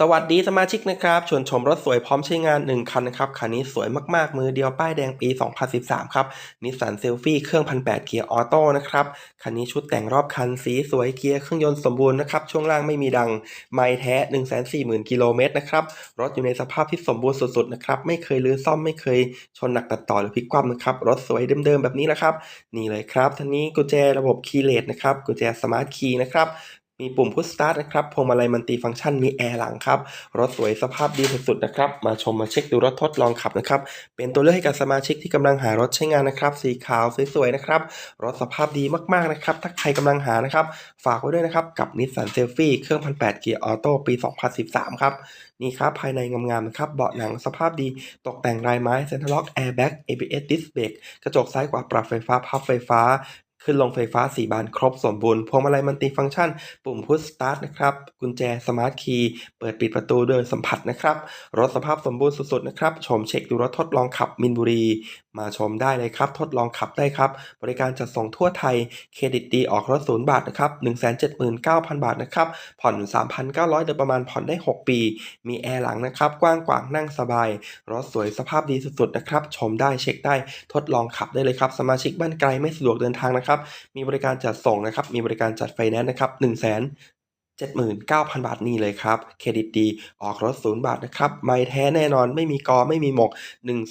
สวัสดีสมาชิกนะครับ ชวนชมรถสวยพร้อมใช้งาน 1 คันนะครับ คันนี้สวยมากๆ มือเดียวป้ายแดงปี 2013 ครับนิสสันเซลฟี่เครื่อง 1,800 เกียร์ออโต้นะครับ คันนี้ชุดแต่งรอบคันสีสวยเกียร์เครื่องยนต์สมบูรณ์นะครับ ช่วงล่างไม่มีดัง ไม่แท้ 140,000 กิโลเมตรนะครับ รถอยู่ในสภาพที่สมบูรณ์สุดๆนะครับ ไม่เคยรื้อซ่อมไม่เคยชนหนักตัดต่อหรือพลิกคว่ำนะครับ รถสวยเดิมๆแบบนี้นะครับ นี่เลยครับท่านนี้กุญแจระบบคีย์เลสนะครับกุญแจสมาร์ทคีย์นะครับ มีปุ่มพุชสตาร์ทนะครับพวงมาลัยมันติฟังก์ชันมีแอร์หลังครับ รถสวยสภาพดีสุดๆนะครับ มาชมมาเช็คดูรถทดลองขับนะครับ เป็นตัวเลือกให้กับสมาชิกที่กำลังหารถใช้งานนะครับ สีขาวสวยๆนะครับ รถสภาพดีมากๆนะครับ ถ้าใครกำลังหานะครับ ฝากไว้ด้วยนะครับ กับนิสสันเซลฟี่เครื่อง1,800เกียร์ออโต้ปี 2013 ครับ นี่ครับ ภายในงามๆนะครับ เบาะหนังสภาพดี ตกแต่งลายไม้เซ็นทรัลล็อกแอร์แบ็ก ABS ดิสเบรกกระจกซ้ายขวาปรับไฟฟ้าพับไฟฟ้า ขึ้นลงไฟฟ้า 4 บานครบสมบูรณ์ พวงมาลัยมันติฟังก์ชัน ปุ่มพุชสตาร์ทนะครับ กุญแจสมาร์ทคีย์เปิดปิดประตูโดยสัมผัสนะครับ รถสภาพสมบูรณ์สุดๆนะครับ ชมเช็คดูรถทดลองขับมินบุรี มาชมได้เลยครับ ทดลองขับได้ครับ บริการจัดส่งทั่วไทย เครดิตดีออกรถศูนย์บาทนะครับ179,000 บาทนะครับ ผ่อน 3,900โดยประมาณผ่อนได้ 6 ปี มีแอร์หลังนะครับ กว้างขวางนั่งสบาย รถสวยสภาพดีสุดๆนะครับ ชมได้เช็คได้ ทดลองขับได้เลยครับ สมาชิกบ้านไกลไม่สะดวกเดินทางนะครับ มีบริการจัดส่งนะครับ มีบริการจัดไฟแนนซ์นะครับ1 0 0 0 0 79,000 บาทนี่เลยครับ เครดิตดี ออกรถศูนย์บาทนะครับ ไม่แท้แน่นอน ไม่มีกอ ไม่มีหมก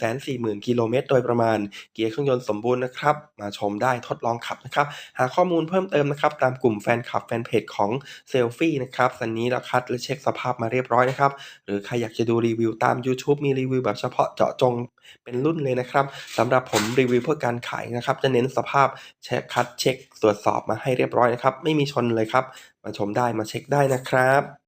140,000 กิโลเมตรโดยประมาณ เกียร์เครื่องยนต์สมบูรณ์นะครับ มาชมได้ทดลองขับนะครับ หาข้อมูลเพิ่มเติมนะครับ ตามกลุ่มแฟนคลับแฟนเพจของเซลฟี่นะครับสันนี้เราคัดและเช็คสภาพมาเรียบร้อยนะครับ หรือใครอยากจะดูรีวิวตาม YouTube มีรีวิวแบบเฉพาะเจาะจงเป็นรุ่นเลยนะครับสำหรับผมรีวิวเพื่อการขายนะครับ จะเน้นสภาพเช็คคัดเช็ค ตรวจสอบมาให้เรียบร้อยนะครับ ไม่มีชนเลยครับ มาชมได้มาเช็คได้นะครับ